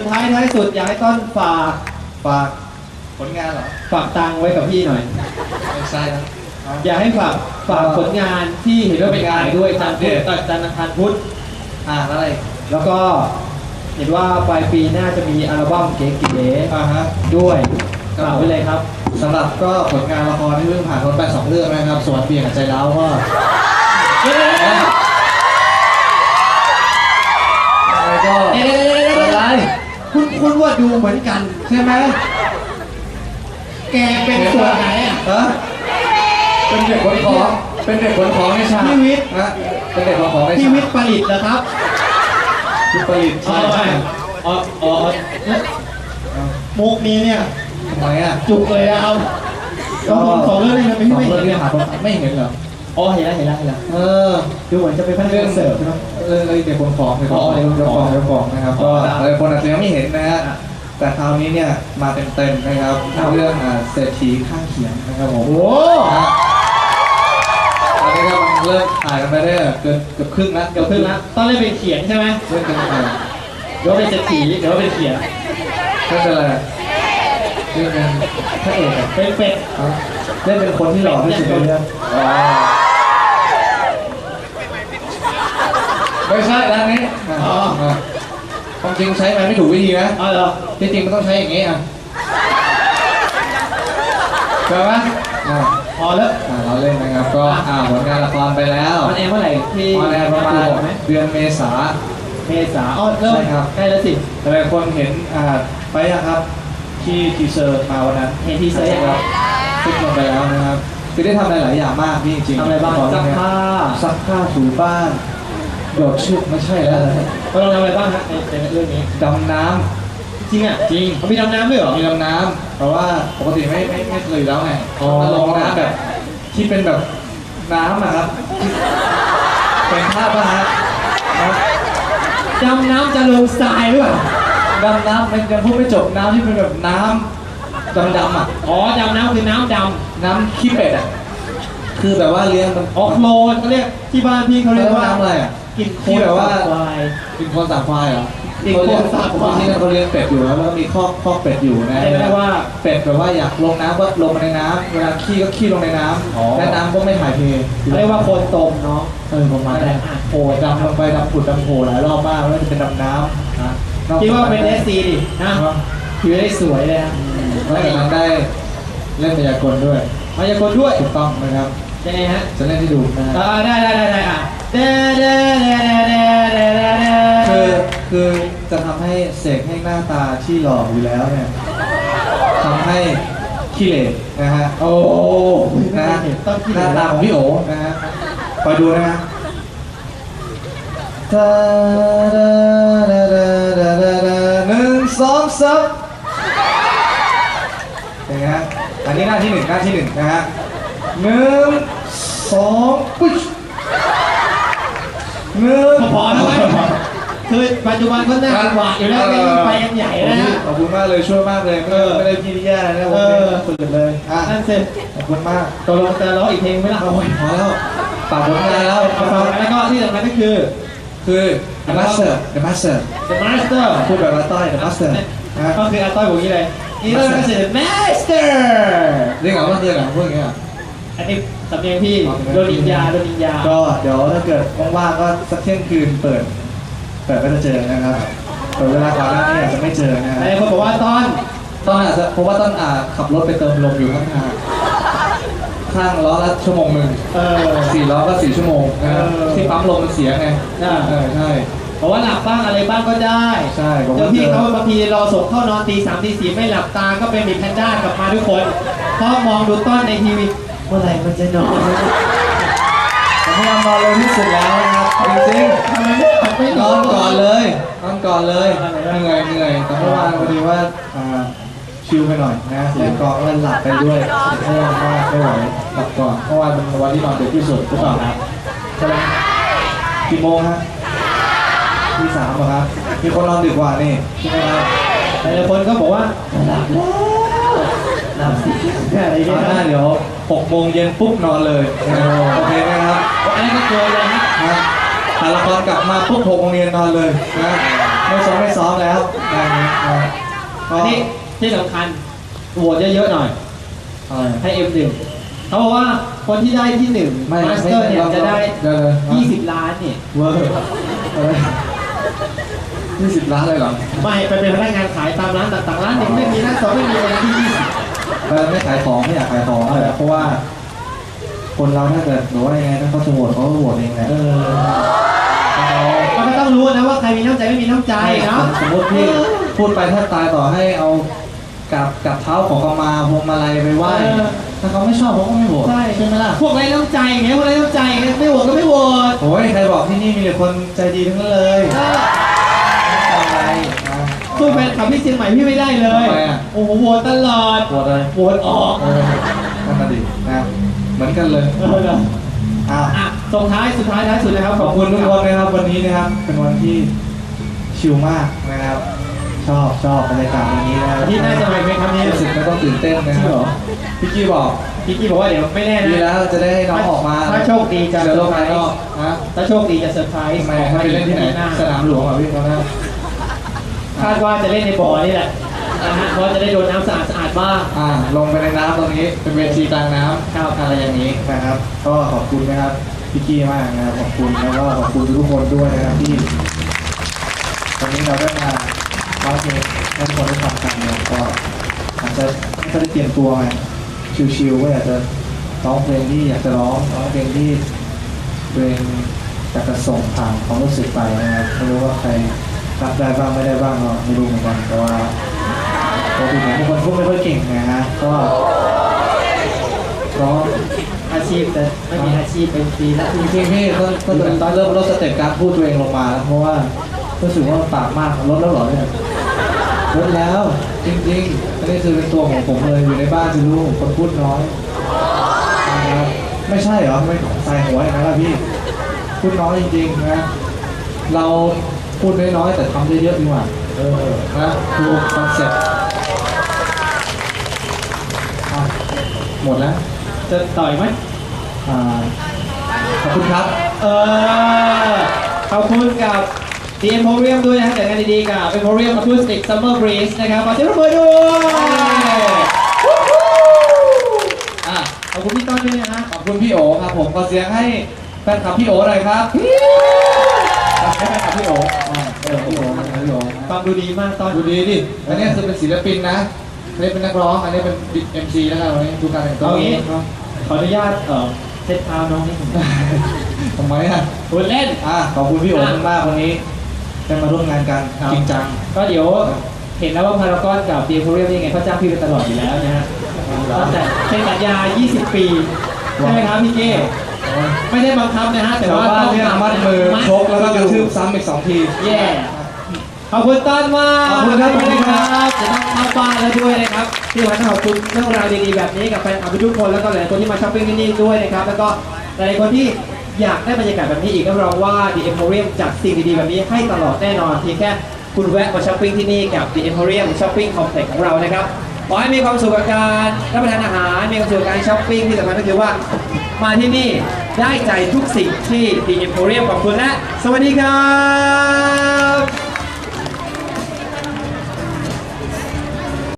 สุดท้ายท้ายสุดอยากให้ต้นฝากฝากผลงานเหรอฝากตังค์ไว้กับพี่หน่อย ไม่ใช่นะเอาอยากให้ฝากฝากผลงานที่เห็นว่าเป็นงานด้วยจันทร์พุธเอ่อจันทร์อังคารพุธอ่าแล้วอะไร แล้วก็เห็นว่าปลายปีหน้าจะมีอัลบั้มเก๋อ่าฮะๆด้วยฝากไว้เลยครับสำหรับก็ผลงานละครที่เพิ่งผ่านพ้นไปสองเรื่องนะครับส่วนเปลี่ยนกับใจร้าวก็อะไรก็เอ๊ะอะไร คุณคุณว่าดูเหมือนกันใช่ไหมแกเป็นส่วนไหนอะเออเป็นเด็กขนของ เป็นเด็กขนของในฉากพี่วิทย์นะเป็นเด็กขนของในพี่ฉากวิทย์ผลิตเหรอครับพี่ผลิตใช่ใช่อ๋ออ๋อมุกนี้เนี่ยทำไมอะจุกเลยนะครับก็สองเรื่องนี้มันเป็นสพี่องไม่เรื่เห็อนงเนี่ยที่ผ่านพ้นไม่เห็นเหรอ อ๋อเห็นแล้วเห็นแล้วเห็นแล้วเออดูเหมือนจะเป็นพนักงานเสิร์ฟใช่ไหมเออเด็กคนของเด็กคนอ๋ขอองเด็เด็กกคคนนขขอองงเด็กคนของนะครับอ๋ก็อหลายคนอาจจะยังไม่เห็นนะฮะแต่คราวนี้เนี่ยมาเต็มๆนะครับเรื่องอ่าเศรษฐีข้างเคียงนะครับผมโอ้นะฮะตอนนี้ก็กำลังเริ่มถ่ายกันไปได้เกือบเกือบครึ่งแล้วเดี๋ยวขึ้นละตอนแรกเป็นเขียนใช่ไหมเล่นกันไปเดี๋ยวเป็นเศรษฐีเดี๋ยวเป็นเขียนไม่เป็นไรเล่ นเป็นพระเอกอะเป็นเป็ดเอาเล่นเป็นคนที่หล่อที่สุดในเรื่องอ๋อไม่ใช่ด้านนี้อ๋อความจริงใช้มันไม่ถูกวิธีนะอ๋อเหรอที่จริงมันต้องใช้อย่างนี้อะใช่ไหมอ่า พอแล้วอ่าเราเล่นนะครับก็อ่าผลงานละครไปแล้วมันแอร์เมื่อไหร่ที่ออนแอร์ประมาณบอกไหมเดือนเมษาเมษาอ๋อเริ่มใช่ครับใกล้แล้วสิหลายคนเห็นอ่าไปยังครับ ที่ทีเซอร์มาวันนั้นเห็นทีเซอร์ยังครับขึ้นลงไปแล้วนะครับคือได้ทำอะไรหลายอย่างมากพี่จริงๆทำอะไรบ้างตนซักนี้ผ้าซักผ้าถูบ้านโดดเชือกไม่ใช่แล้วเราลองทำอะไรบ้างฮะในในเรื่องนี้ดำน้จริงอะำจริงเขามีดำน้ำด้วยเหรอมีดำน้ำเพราะว่าปกติไม่ไม่ไม่เคยอยู่แล้วไงอ๋อมาลงน้ำแบบที่เป็นแบบน้ำอะครับเป็นภาพป่ะฮะนะดำน้ำจะลงทรายด้วย ดำน้ำมันยังพูดไม่จบน้ำที่เป็นแบบน้ำดำๆอะอ๋อดำน้ำคือน้ำดน้ำขี้เป็ดอะคือแบบว่าเลี้ยงมันำอ๋อโคลนเขาเรียกที่บ้านพี่เขาเรียกว่าน้ำอะไรอะ กินโคลที่นแบบว่าสัควาย เป็นคนสามควายเหรอเป็นคนสามควาย ที่นั่นเขาเลี้ยงเป็ดอยู่แล้วแล้วก็มีคอกคอกเป็ดอยู่นะเรียกว่า เป็ดแบบว่าอยากลงน้ำก็ลงมาในน้ำเวลาขี้ก็ขี้ลงในน้อ๋อำและน้ำก็ไม่ถ่ายเทเรียกว่าโคลนตมเนาะ เออประมาณนั้นโผล่ดำลงไปดำผุดดำโผล่หลายรอบมากแล้วจะเป็นดำน้ำนะนอกจก คิดว่าเป็นเอสซีดินะผิวได้สวยเลยฮะแล้วจากนั้นได้เล่นมายากลด้วยมายากลด้วยถูกต้องนะครับยังไงฮะจะเล่นให้ดูนะฮะอ่าได้ได้ได้ได้อะเด้เด้เด้เด้เด้เด้เด้คือคือจะทำให้เสกให้หน้าตาที่หล่ออยู่แล้วเนี่ยทำให้ขี้เหร่นะฮะโอ้นะฮะต้องคิดหน้าตาของพี่โอนะฮะคอยดูนะฮะ งสองสามเป็นไงฮะอันนี้หน้าที่หนึ่งหน้าที่หนึ่งนะฮะหนึ่งสองปุ๊บหนึ่งพอแล้วไหมคือปัจจุบันก็หน้าหวานอยู่แล้วไม่ต้องไปยังใหญ่แล้วนะ ขอบคุณมากเลยช่วยมากเลยไม่ได้ไม่ได้พี่ที่แย่นะผมเออฝืนเลยอะนั่นสิขอบคุณมากตกลงจะร้องอีกเพลงไหมล่ะโอ้ยพอแล้วฝากผลงานแล้วเอาฟังแล้วก็ที่สำคัญก็คือ คือ The Master The Master The Master พูดแบบว่าต้อย The Master นะก็คืออาต้อยบอกอย่างนี้เลยนี่ต้อยก็คือ The Master เรียกเหรอว่าคืออะไรพูดอย่างเงี้ยเหรออันนี้สำเนียงพี่โดนนินยาโดนนินยา ก็เดี๋ยวถ้าเกิดว่างๆก็สักเที่ยงคืนเปิด เปิดก็จะเจอนะครับเปิดเวลาก่อนหน้านี้อาจจะไม่เจอนะหลายคนบอกว่าต้อนต้นอาจจะเพราะว่าต้นอาจขับรถไปเติมลมอยู่ข้างทาง ข้างล้อละชั่วโมงหนึ่งเออ สี่ล้อก็สี่ชั่วโมงนะครับเออที่ปั๊มลมมันเสียไงอ่า เออใช่บอกว่าหลับบ้างอะไรบ้างก็ได้ใช่ผมเจก็อพี่เจอเขาบางทีเราส่งเข้านอนตีสามตีสี่ไม่หลับตาก็เป็นมีแพนด้ากลับมาทุกคนเพราะมองดูต้นในทีวีเมื่อไหร่มันจะนอนผมพยายามนอนเร็วที่สุดแล้วนะครับจริงทำไมไม่หลับไม่ๆนนออนนก่อนเลยนอนก่อนเลยนอนก่อนเลยเหนื่อยเหนื่อยแต่เมื่อวานพอดีว่าอ่า ชิลไปหน่อยนะเล่นกองแล้วหลับไปด้วยง่วงมากไม่ไหวหลับก่อนเมื่อวาเป็นวันที่นอนดึกที่สุดหรือเปล่าครับใช่ไหมกี่โมงฮะที่สามเหรอครับมีคนนอนดึกกว่านี่ใช่ไหมครับหลายคนก็บอกว่าหลับแล้วหลับสิอะไรตเนี่อนหน้ายเดี๋ยวหกโมงเย็นปุ๊บนอนเลยโอเคไหมครับอันนี้ก็กลัวเลยนะนะถ่ายละครกลับมาปุ๊บหกโมงเย็นนอนเลยนะไม่ซ้อมไม่ซ้อมแล้วอันนี้ ที่สำคัญโหวตเยอะๆหน่อย อะไรให้ F1 เขาบอกว่าคนที่ได้ที่หนึ่งไม่มาสเตอร์เนี่ยจะได้ เดี๋ยวเลย20 ล้านเนี่ยเวอร์อะไรยี่สิบล้านเลยเหรอไม่ไปเป็นพนักงานขายตามร้านต่างๆร้านหนึ่งไม่มีร้านสองไม่มีอะไรที่เออไม่ขายของไม่อยากขายของเลยเพราะว่า คนเราถ้าเกิดหรือว่ายังไงถ้าเขาจะโหวตเขาก็โหวตเองแหละ20เออเราก็ต้องรู้นะว่าใครมีน้ำใจไม่มีน้ำใจเนาะสมมติพี่พูดไปถ้าตายต่อให้เอา กับกับเท้าของกมาพวงมาลัยไปไหว้ถ้าเขาไม่ชอบเขาก็ไม่โหวตใช่ใช่ไหมล่ะพวกไรน้ำใจอย่างเงี้ยพวกไรน้ำใจอย่างเงี้ยไม่โหวตก็ไม่โหวตโอ้ยใครบอกที่นี่มีแต่คนใจดีทั้งนั้นเลยเอออะไรนะ สู้แฟนคลับที่เชียงใหม่พี่ไม่ได้เลย ทำไมอะ โอ้โหโหวตตลอดโหวตเลยโหวตออกเออนั่นน่ะดินะเหมือนกันเลยเอออ้าวอะส่งท้ายสุดท้ายท้ายสุดนะครับขอบคุณทุกคนนะครับวันนี้นะครับเป็นวันที่ชิลมากนะครับ ชอบชอบบรรยากาศวันนี้นะครับที่น่าจะไป ไหมครับเนี่ยรู้สึกไม่ต้องตื่นเต้นนะคจริรังเหรอบพี่กี้บอกพี่กี้บอกว่าเดี๋ยวไม่แน่ดีนะแล้วจะได้ให้น้องออกมาถ้าโชคดีจะเจอโลกภายนอกฮะถ้าโชคดีจะเซอร์ไพรส์ทำไมให้ไปเล่นที่ไหนหน้าสนามหลวงเหรอพี่เขาหน้าคาดว่าจะเล่นในบ่อนี่แหละนะฮะเพราะจะได้โดนน้ำสะอาดสะอาดบ้าง อ่าลงไปในน้ำตรงนี้เป็นเวทีกลางน้ำครับ อะไรอย่างนี้นะครับ ก็ขอบคุณนะครับพี่กี้มากนะครับขอบคุณแล้วก็ขอบคุณทุกคนด้วยนะครับที่วันนี้เราได้มาร้องเพลงให้ทุกคนได้ฟังกันเนี่ยก็ อาจจะไม่ได้เตรียมตัวไงชิวๆก็อยากจะร้องเพลงที่อยากจะร้องร้องเพลงที่ตัวเองอยากจะส่งผ่านความรู้สึกไปนะครับไม่รู้ว่าใครรับได้บ้างไม่ได้บ้างก็ไม่รู้เหมือนกันแต่ว่าปกติผมเป็นคนพูดไม่ค่อยเก่งนะฮะก็ร้องอาชีพแต่ไม่มีอาชีพเป็นฟรีแล้วจริงๆพี่ก็ก็ตอนเริ่มลดสเต็ปการพูดตัวเองลงมาแล้วเพราะว่ารู้สึกว่าปากมากลดแล้วหรอเนี่ย ลดแล้ว จริงๆอันนี้คือเป็นตัวของผมเลยอยู่ในบ้านคือลูกคนพูดน้อยนะครับไม่ใช่เหรอไม่ใส่หัวอย่างนั้นล่ะพี่พูดน้อยจริงๆนะเราพูดน้อยๆแต่ทำเยอะๆดีกว่าเออนะดูคอนเซ็ปต์หมดแล้ว จะต่อยไหมอ่าขอบคุณครับ เออขอบคุณกับ The Emporium ด้วยนะครับแต่งงานดีๆกับ Emporium Acoustic Summer Breeze นะครับขอเสียงปรบมือด้วยอะขอบคุณพี่ต้นด้วยนะฮะขอบคุณพี่โอครับผมขอเสียงให้แฟนคลับพี่โอหน่อยครับให้แฟนคลับพี่โออ่าเออพี่โอมาพี่โอฟังดูดีมากต้นดูดีดิอันนี้คือเป็นศิลปินนะอันนี้เป็นนักร้องอันนี้เป็นเอ็มซีนะครับวันนี้ดูการแต่งตัวเอางี้เนาะขออนุญาตเอ่อเช็ดเท้าน้องนิดหนึงทำไมอะพูดเล่น อ่าขอบคุณพี่โอมากๆวันนี้ ได้มาร่วมงานกันครับจริงจัง ก็เดี๋ยวเห็นแล้วว่าพารากอนกับ The Emporium นี่ไงเขาจ้างพี่ไปตลอดอยู่แล้วนะฮะตั้งแต่เป็นสัญญา 20 ปีใช่ไหมครับพี่เก้ไม่ได้บังคับนะฮะแต่แต่ว่าว่าต้องเนี่ยมัดมือชกแล้วก็กระทืบซ้ำอีกสองทีแย่ขอบคุณต้นมากขอบคุณครับด้วยนะครับจะต้องเข้าบ้านแล้วด้วยนะครับที่มาขอบคุณเรื่องราวดีๆแบบนี้กับแฟนคลับทุกคนแล้วก็หลายคนที่มาช้อปปิ้งที่นี่ด้วยนะครับแล้วก็หลายๆคนที่ อยากได้บรรยากาศแบบนี้อีกก็รองว่า The Emporium จัดสิ่งดีๆ แบบนี้ให้ตลอดแน่นอนเพียงแค่คุณแวะมาช้อปปิ้งที่นี่กับ The Emporium Shopping Complex ของเรานะครับขอให้มีความสุขกับการรับประทานอาหารมีความสุขกับการช้อปปิ้งที่สำคัญก็คือว่ามาที่นี่ได้ใจทุกสิ่งที่ The Emporium ขอบคุณและสวัสดีครับ